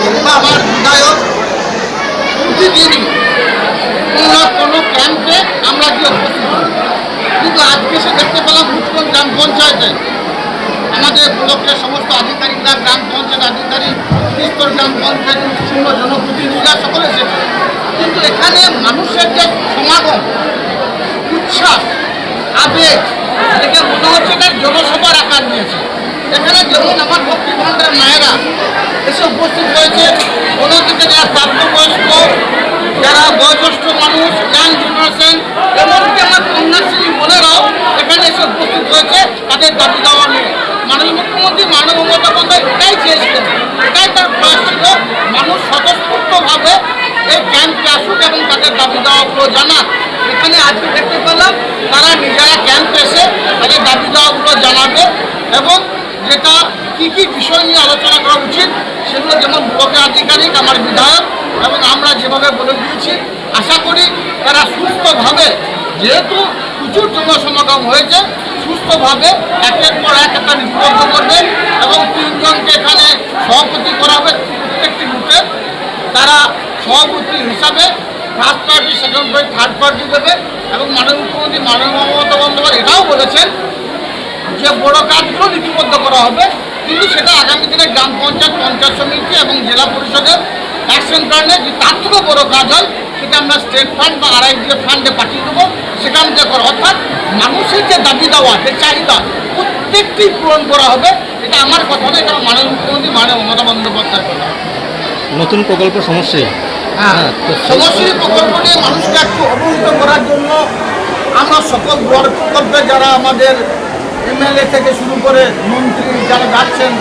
কিংবা আমার বিধায়ক প্রতিদিনই কোনো কোনো ক্যাম্পে আমরা গিয়ে উপস্থিত কিন্তু আজকে সে দেখতে পেলাম মুচকন গ্রাম পঞ্চায়েতে। আমাদের ব্লকের সমস্ত আধিকারিকরা, গ্রাম পঞ্চায়েত আধিকারিক স্তর গ্রাম পঞ্চায়েত শূন্য জনপ্রতিনিধিরা সকলে এসেছে। কিন্তু এখানে মানুষের যে সমাগম, উচ্ছ্বাস, আবেগ দেখে মনে হচ্ছে এটা জনসভার আকার নিয়েছে। এখানে যেমন আমার ভক্তি মায়েরা এসে উপস্থিত হয়েছে দিকে যারা প্রাপ্তবয়স্ক, যারা বয়োজ্যেষ্ঠ মানুষ ইয়াং জেনারেশন এমনকি আমার কন্যাশ্রী বোনেরাও এখানে এসে উপস্থিত হয়েছে, তাদের দাবি দেওয়া নিয়ে। মাননীয় মুখ্যমন্ত্রী মানব মমতা বন্দ্যোপাধ্যায় এটাই চেয়েছিলেন। এটাই তার প্রয়াস ছিল, মানুষ স্বতঃস্ফূর্তভাবে এই ক্যাম্পে আসুক এবং তাদের দাবি দেওয়াগুলো জানাক। এখানে আজকে দেখতে পেলাম, তারা নিজেরা ক্যাম্প এসে তাদের দাবি দেওয়াগুলো জানাবে এবং যেটা কী কী বিষয় নিয়ে আলোচনা করা উচিত সেগুলো যেমন ব্লকের আধিকারিক, আমার বিধায়ক এবং আমরা যেভাবে বলে দিয়েছি, আশা করি তারা সুস্থভাবে, যেহেতু প্রচুর জনসমাগম হয়েছে, সুস্থভাবে একের পর এক একটা লিপিবদ্ধ করবে এবং তিনজনকে এখানে সভাপতি করা হবে প্রত্যেকটি বুথে। তারা সভাপতি হিসাবে first party second party third party দেবে এবং মাননীয় মুখ্যমন্ত্রী মাননীয় মমতা বন্দ্যোপাধ্যায় এটাও বলেছেন যে বড় কাজগুলো লিপিবদ্ধ করা হবে কিন্তু সেটা আগামী দিনে গ্রাম পঞ্চায়েত পঞ্চায়েত সমিতি এবং জেলা পরিষদের অ্যাকশন প্ল্যানে যে তার থেকেও বড় কাজ হয় সেটা আমরা স্টেট ফান্ড বা আরআইডিএফ ফান্ডে পাঠিয়ে দেবো। সেখান থেকে করা অর্থাৎ মানুষের যে দাবি দেওয়া যে চাহিদা প্রত্যেকটি পূরণ করা হবে এটা আমার কথা না এটা মাননীয় মুখ্যমন্ত্রী মাননীয় মমতা বন্দ্যোপাধ্যায় কথা। নতুন প্রকল্প সমস্যায় হ্যাঁ প্রকল্প নিয়ে মানুষকে একটু অবহিত করার জন্য আমরা সকল ব্লক প্রকল্পে যারা আমাদের এমএলএ থেকে শুরু করে মন্ত্রী যারা যাচ্ছেন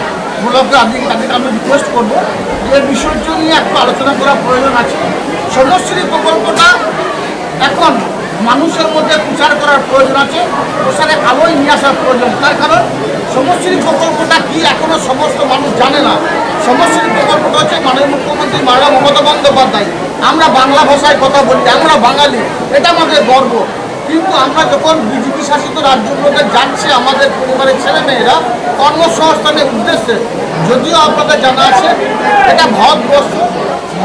ব্লকে আধিক তাদেরকে আমি রিকোয়েস্ট করব যে বিষয়টি নিয়ে একটু আলোচনা করার প্রয়োজন আছে। সমষ্টি প্রকল্পটা এখন মানুষের মধ্যে প্রচার করার প্রয়োজন আছে প্রচারে আলোয় নিয়ে আসার প্রয়োজন। তার কারণ সমশ্রী প্রকল্পটা কি এখনও সমস্ত মানুষ জানে না? সমশ্রী প্রকল্পটা হচ্ছে মাননীয় মুখ্যমন্ত্রী মাননীয় মমতা বন্দ্যোপাধ্যায়। আমরা বাংলা ভাষায় কথা বলি, আমরা বাঙালি, এটা আমাদের গর্ব। কিন্তু আমরা যখন বিজেপি শাসিত রাজ্যগুলোতে যাচ্ছে, আমাদের পরিবারের ছেলেমেয়েরা কর্মসংস্থানের উদ্দেশ্যে, যদিও আপনাদের জানা আছে, এটা ভারতবর্ষ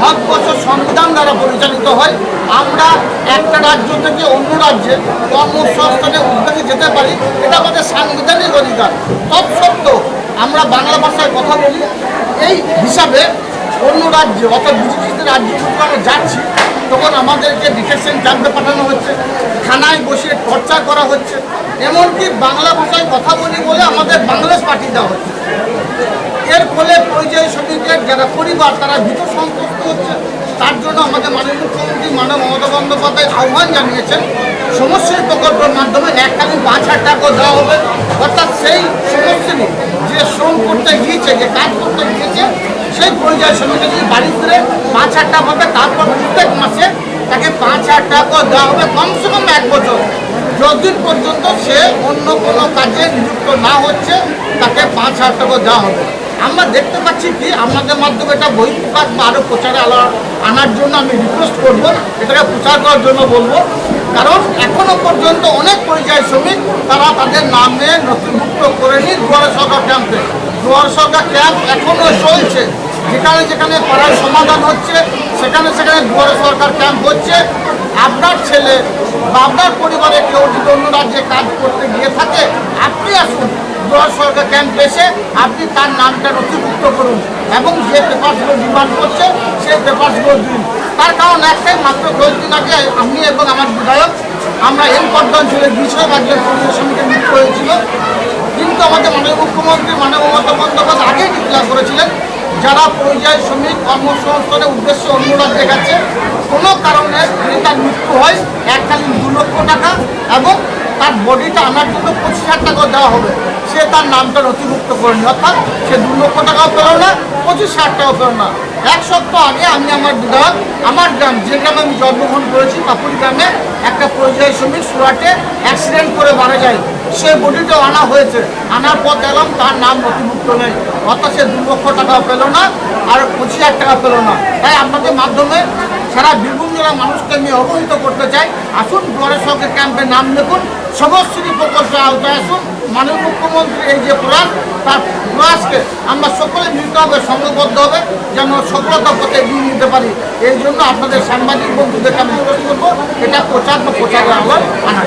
ভারতবর্ষ সংবিধান দ্বারা পরিচালিত হয়। আমরা একটা রাজ্য থেকে অন্য রাজ্যে কর্মসংস্থানের উদ্যোগে যেতে পারি, এটা আমাদের সাংবিধানিক অধিকার। তৎসত্ত্বেও আমরা বাংলা ভাষায় কথা বলি। এই হিসাবে অন্য রাজ্যে, অর্থাৎ বিজেপিতে রাজ্যগুলোতে আমরা যাচ্ছি তখন আমাদেরকে ডিটেকশন ক্যাম্পে পাঠানো হচ্ছে, থানায় বসিয়ে টর্চার করা হচ্ছে, এমনকি বাংলা ভাষায় কথা বলি বলে আমাদের বাংলাদেশ পাঠিয়ে দেওয়া হচ্ছে। এর ফলে পরিযায়ী শ্রমিকের যারা পরিবার, তারা ভীত সন্তুষ্ট হচ্ছে। তার জন্য আমাদের মাননীয় মুখ্যমন্ত্রী মানব মমতা বন্দ্যোপাধ্যায় আহ্বান জানিয়েছেন সমস্যার প্রকল্পের মাধ্যমে এককালীন পাঁচ হাজার টাকা দেওয়া হবে। অর্থাৎ সেই সমস্যাটি যে শ্রম করতে গিয়েছে, যে কাজ করতে গিয়েছে, সেই পরিযায়ী শ্রমিকের যদি বাড়ি ফিরে পাঁচ হাজার টাকা পাবে তারপর প্রত্যেক মাসে তাকে পাঁচ হাজার টাকা দেওয়া হবে, কমসে কম এক বছর। যতদিন পর্যন্ত সে অন্য কোনো কাজে নিযুক্ত না হচ্ছে, তাকে পাঁচ হাজার টাকা দেওয়া হবে। আমরা দেখতে পাচ্ছি কি, আপনাদের মাধ্যমে এটা বই প্রকাশ বা আরও প্রচারে আনার জন্য আমি রিকোয়েস্ট করব, এটাকে প্রচার করার জন্য বলব। কারণ এখনও পর্যন্ত অনেক পরিযায়ী শ্রমিক, তারা তাদের নামে নথিভুক্ত করেনি দুয়ারে সরকার ক্যাম্পে। দুয়ারে সরকার ক্যাম্প এখনও চলছে। যেখানে যেখানে পাড়ার সমাধান হচ্ছে, সেখানে সেখানে দুয়ারে সরকার ক্যাম্প হচ্ছে। আপনার ছেলে বা আপনার পরিবারে কেউ যদি অন্য রাজ্যে কাজ করতে গিয়ে থাকে, আপনি আসুন, দুয়ার সরকার ক্যাম্প এসে আপনি তার নামটা নথিভুক্ত করুন এবং যে পেপারসগুলো ডিমান্ড করছে, সেই পেপারসগুলো দিন। তার কারণ একটাই, মাত্র কয়েকদিন আগে আমি এবং আমার বিধায়ক, আমরা এম অঞ্চলে গিয়েছিলাম একজন পরিবেশ শ্রমিকের মৃত্যু হয়েছিল। কিন্তু আমাদের মাননীয় মুখ্যমন্ত্রী মাননীয় মমতা বন্দ্যোপাধ্যায় আগেই ডিক্লেয়ার করেছিলেন যারা পরিযায়ী শ্রমিক কর্মসংস্থানের উদ্দেশ্যে অন্য গেছে কোনো কারণে যদি তার মৃত্যু হয় এককালীন দু লক্ষ টাকা এবং তার বডিটা আনার জন্য পঁচিশ হাজার টাকা দেওয়া হবে। সে তার নামটা নথিভুক্ত করেনি, অর্থাৎ সে দু লক্ষ টাকাও পেল না, পঁচিশ হাজার টাকাও পেল না। এক সপ্তাহ আগে আমি আমার বিধায়ক, আমার গ্রাম, যে গ্রামে আমি জন্মগ্রহণ করেছি, পাপুরি গ্রামে একটা পরিযায়ী শ্রমিক সুরাটে অ্যাক্সিডেন্ট করে মারা যায়। সে বডিটাও আনা হয়েছে। আনার পর দেখলাম তার নাম নথিভুক্ত নেই। অর্থাৎ সে দু লক্ষ টাকাও পেল না আর পঁচিশ হাজার টাকা পেল না। তাই আপনাদের মাধ্যমে সারা বীরভূম জেলার মানুষকে আমি অবহিত করতে চাই। আসুন দুয়ারে সরকার ক্যাম্পে নাম লিখুন। সমশ্রী প্রকল্পের আওতায় আসুন। মাননীয় মুখ্যমন্ত্রী এই যে প্রয়াস, তার প্রয়াসকে আমরা সকলে মিলিতভাবে সংঘবদ্ধ হবে, যেন সফলতা পথে এগিয়ে নিতে পারি। এই জন্য আপনাদের সাংবাদিক বন্ধুদেরকে আমি অনুরোধ করব, এটা প্রচার বা প্রচারের আহ্বান আনার